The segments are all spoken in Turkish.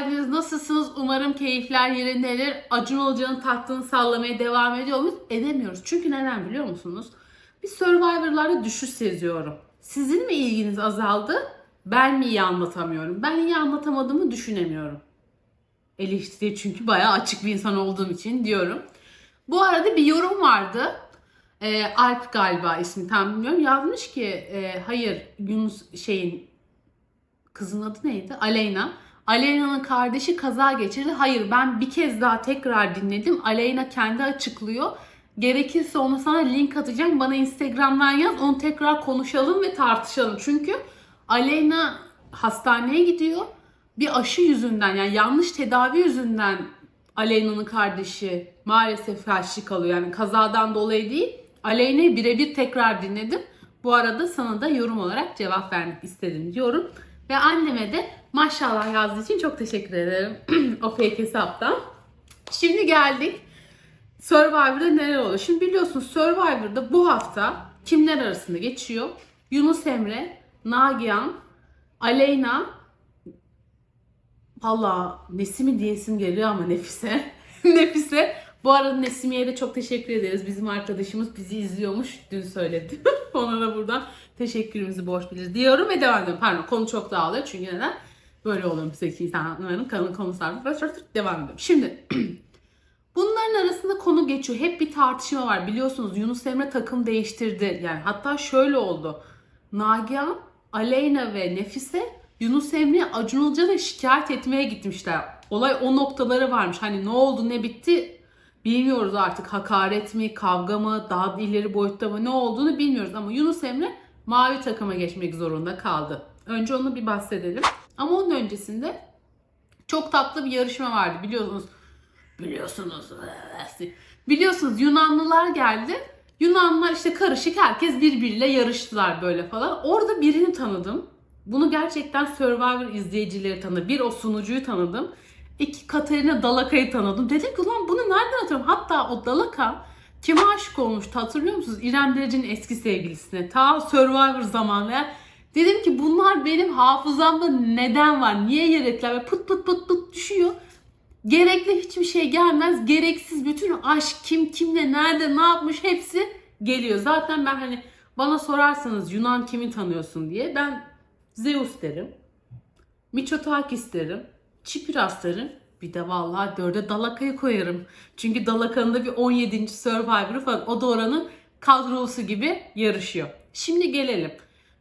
geldiniz. Nasılsınız? Umarım keyifler yerindedir. Acun Ilıcalı'nın tahtını sallamaya devam ediyor muyuz? Edemiyoruz. Çünkü neden biliyor musunuz? Bir Survivor'larda düşüş seziyorum. Sizin mi ilginiz azaldı? Ben mi iyi anlatamıyorum? Ben iyi anlatamadığımı düşünemiyorum. Eleştiri çünkü bayağı açık bir insan olduğum için diyorum. Bu arada bir yorum vardı. Ee, Alp galiba ismi tam bilmiyorum. Yazmış ki e, hayır Yunus şeyin kızın adı neydi? Aleyna. Aleyna'nın kardeşi kaza geçirdi. Hayır ben bir kez daha tekrar dinledim. Aleyna kendi açıklıyor. Gerekirse onu sana link atacağım. Bana Instagram'dan yaz. Onu tekrar konuşalım ve tartışalım. Çünkü Aleyna hastaneye gidiyor. Bir aşı yüzünden yani yanlış tedavi yüzünden Aleyna'nın kardeşi maalesef felçli kalıyor. Yani kazadan dolayı değil. Aleyna'yı birebir tekrar dinledim. Bu arada sana da yorum olarak cevap vermek istedim diyorum. Ve anneme de maşallah yazdığı için çok teşekkür ederim o fake hesaptan. Şimdi geldik Survivor'da neler oluyor? Şimdi biliyorsunuz Survivor'da bu hafta kimler arasında geçiyor? Yunus Emre, Nagihan, Aleyna, Valla Nesimi diyesim geliyor ama Nefise. Nefise. Bu arada Nesimi'ye de çok teşekkür ederiz. Bizim arkadaşımız bizi izliyormuş. Dün söyledi. Ona da buradan teşekkürümüzü borç biliriz diyorum ve devam ediyorum. Pardon konu çok dağılıyor. Çünkü neden? Böyle oluyorum zeki insanların kanın konusu Devam ediyorum. Şimdi Bunların arasında konu geçiyor. Hep bir tartışma var. Biliyorsunuz Yunus Emre takım değiştirdi. Yani hatta şöyle oldu. Nagihan, Aleyna ve Nefise Yunus Emre'ye Acun Ilıcalı'ya şikayet etmeye gitmişler. Olay o noktaları varmış. Hani ne oldu ne bitti bilmiyoruz artık. Hakaret mi, kavga mı, daha ileri boyutta mı ne olduğunu bilmiyoruz. Ama Yunus Emre mavi takıma geçmek zorunda kaldı. Önce onu bir bahsedelim. Ama onun öncesinde çok tatlı bir yarışma vardı biliyorsunuz. Biliyorsunuz. Biliyorsunuz Yunanlılar geldi. Yunanlılar işte karışık herkes birbiriyle yarıştılar böyle falan. Orada birini tanıdım. Bunu gerçekten Survivor izleyicileri tanıdı. Bir o sunucuyu tanıdım. İki Katerina Dalaka'yı tanıdım. Dedim ki ulan bunu nereden hatırlıyorum? Hatta o Dalaka kime aşık olmuştu hatırlıyor musunuz? İrem Derici'nin eski sevgilisine. Ta Survivor zamanı. Dedim ki bunlar benim hafızamda neden var? Niye yer ettiler? Ve pıt pıt pıt pıt düşüyor. Gerekli hiçbir şey gelmez. Gereksiz bütün aşk kim kimle nerede ne yapmış hepsi geliyor. Zaten ben hani bana sorarsanız Yunan kimi tanıyorsun diye ben Zeus derim. Mitsotakis derim. Çipiras derim. Bir de vallahi dörde Dalaka'yı koyarım. Çünkü Dalaka'nın da bir 17. Survivor'ı falan. O da oranın kadrosu gibi yarışıyor. Şimdi gelelim.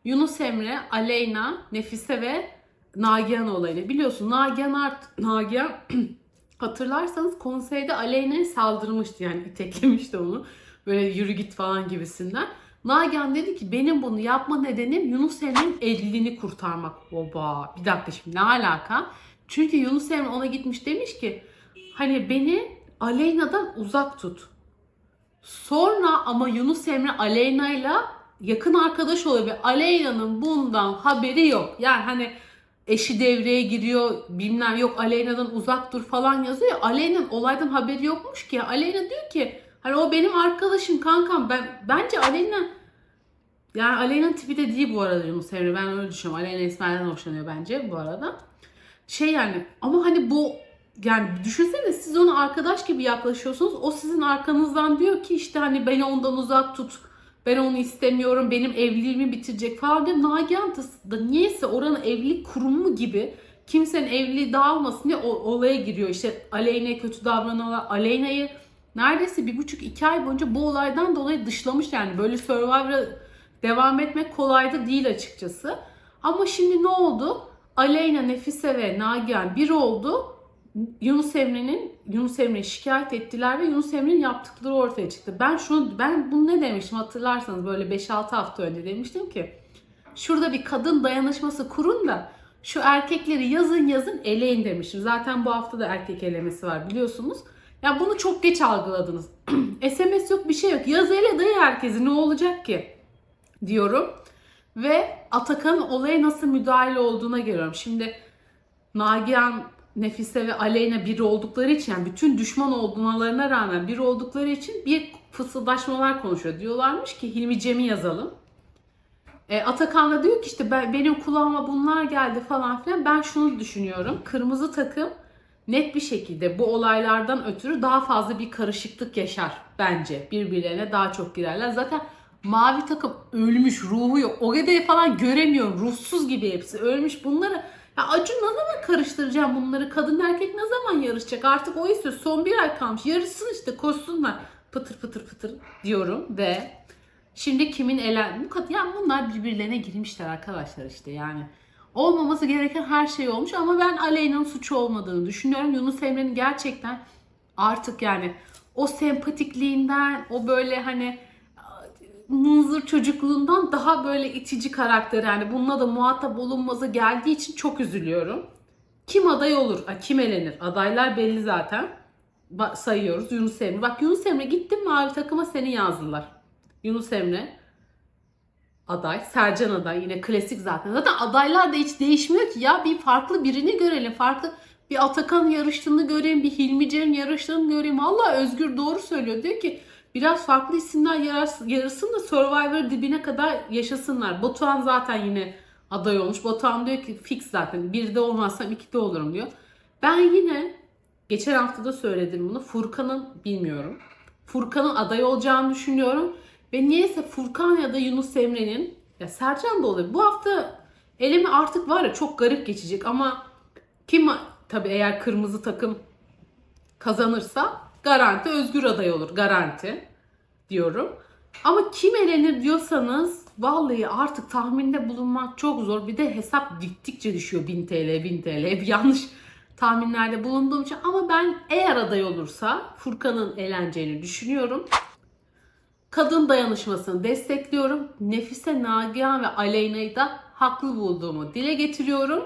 Yunus Emre, Aleyna, Nefise ve Nagihan olayını. Biliyorsun Nagihan art Nagihan hatırlarsanız konseyde Aleyna'ya saldırmıştı yani iteklemişti onu. Böyle yürü git falan gibisinden. Nagihan dedi ki benim bunu yapma nedenim Yunus Emre'nin evliliğini kurtarmak. Oba bir dakika şimdi ne alaka? Çünkü Yunus Emre ona gitmiş demiş ki hani beni Aleyna'dan uzak tut. Sonra ama Yunus Emre Aleyna'yla yakın arkadaş oluyor ve Aleyna'nın bundan haberi yok. Yani hani eşi devreye giriyor bilmem yok Aleyna'dan uzak dur falan yazıyor ya Aleyna'nın olaydan haberi yokmuş ki. Aleyna diyor ki hani o benim arkadaşım kankam ben bence Aleyna yani Aleyna'nın tipi de değil bu arada Yunus Emre ben öyle düşünüyorum. Aleyna İsmail'den hoşlanıyor bence bu arada. Şey yani ama hani bu yani düşünsene siz ona arkadaş gibi yaklaşıyorsunuz. O sizin arkanızdan diyor ki işte hani beni ondan uzak tut. Ben onu istemiyorum. Benim evliliğimi bitirecek falan diyor. Nagihan da niyeyse oranın evlilik kurumu gibi kimsenin evliliği dağılmasın diye olaya giriyor. İşte Aleyna'ya kötü davranıyorlar. Aleyna'yı neredeyse bir buçuk iki ay boyunca bu olaydan dolayı dışlamış yani. Böyle Survivor'a devam etmek kolay da değil açıkçası. Ama şimdi ne oldu? Aleyna, Nefise ve Nagihan bir oldu. Yunus Emre'nin Yunus Emre'yi şikayet ettiler ve Yunus Emre'nin yaptıkları ortaya çıktı. Ben şunu ben bunu ne demiştim hatırlarsanız böyle 5-6 hafta önce demiştim ki şurada bir kadın dayanışması kurun da şu erkekleri yazın yazın eleyin demiştim. Zaten bu hafta da erkek elemesi var biliyorsunuz. Ya bunu çok geç algıladınız. SMS yok bir şey yok. Yaz ele dayı herkesi ne olacak ki? Diyorum. Ve Atakan'ın olaya nasıl müdahale olduğuna geliyorum. Şimdi Nagihan Nefise ve Aleyna bir oldukları için yani bütün düşman olmalarına rağmen bir oldukları için bir fısıldaşmalar konuşuyor. Diyorlarmış ki Hilmi Cem'i yazalım. E, Atakan da diyor ki işte ben, benim kulağıma bunlar geldi falan filan. Ben şunu düşünüyorum. Kırmızı takım net bir şekilde bu olaylardan ötürü daha fazla bir karışıklık yaşar bence. Birbirlerine daha çok girerler. Zaten mavi takım ölmüş, ruhu yok. Ogede'yi falan göremiyorum. Ruhsuz gibi hepsi. Ölmüş bunları. Ya Acun ne zaman karıştıracağım bunları? Kadın erkek ne zaman yarışacak? Artık o istiyor. Son bir ay kalmış. Yarışsın işte koşsunlar. Pıtır pıtır pıtır diyorum ve Şimdi kimin elen... Bu kadar, yani bunlar birbirlerine girmişler arkadaşlar işte yani. Olmaması gereken her şey olmuş ama ben Aleyna'nın suçu olmadığını düşünüyorum. Yunus Emre'nin gerçekten artık yani o sempatikliğinden, o böyle hani mınzır çocukluğundan daha böyle itici karakter yani bununla da muhatap olunmazı geldiği için çok üzülüyorum. Kim aday olur? Ha, Kim elenir? Adaylar belli zaten. Ba- sayıyoruz. Yunus Emre. Bak Yunus Emre gittin mavi takıma seni yazdılar. Yunus Emre aday. Sercan aday. Yine klasik zaten. Zaten adaylar da hiç değişmiyor ki ya. Bir farklı birini görelim. Farklı bir Atakan yarıştığını göreyim. Bir Hilmi Cem yarıştığını göreyim. Allah Özgür doğru söylüyor. Diyor ki biraz farklı isimler yarış- yarışsın da Survivor dibine kadar yaşasınlar. Batuhan zaten yine aday olmuş. Batuhan diyor ki fix zaten. Birde olmazsam ikide olurum diyor. Ben yine geçen hafta da söyledim bunu. Furkan'ın bilmiyorum. Furkan'ın aday olacağını düşünüyorum. Ve niyeyse Furkan ya da Yunus Emre'nin ya Sercan da olabilir. Bu hafta eleme artık var ya çok garip geçecek ama kim tabi eğer kırmızı takım kazanırsa garanti Özgür aday olur. Garanti diyorum. Ama kim elenir diyorsanız vallahi artık tahminde bulunmak çok zor. Bir de hesap gittikçe düşüyor 1000 TL 1000 TL. Hep yanlış tahminlerde bulunduğum için ama ben eğer aday olursa Furkan'ın eleneceğini düşünüyorum. Kadın dayanışmasını destekliyorum. Nefise, Nagihan ve Aleyna'yı da haklı bulduğumu dile getiriyorum.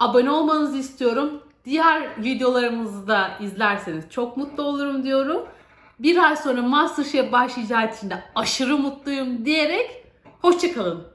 Abone olmanızı istiyorum. Diğer videolarımızı da izlerseniz çok mutlu olurum diyorum. Bir ay sonra Masterchef başlayacağı için de aşırı mutluyum diyerek hoşçakalın.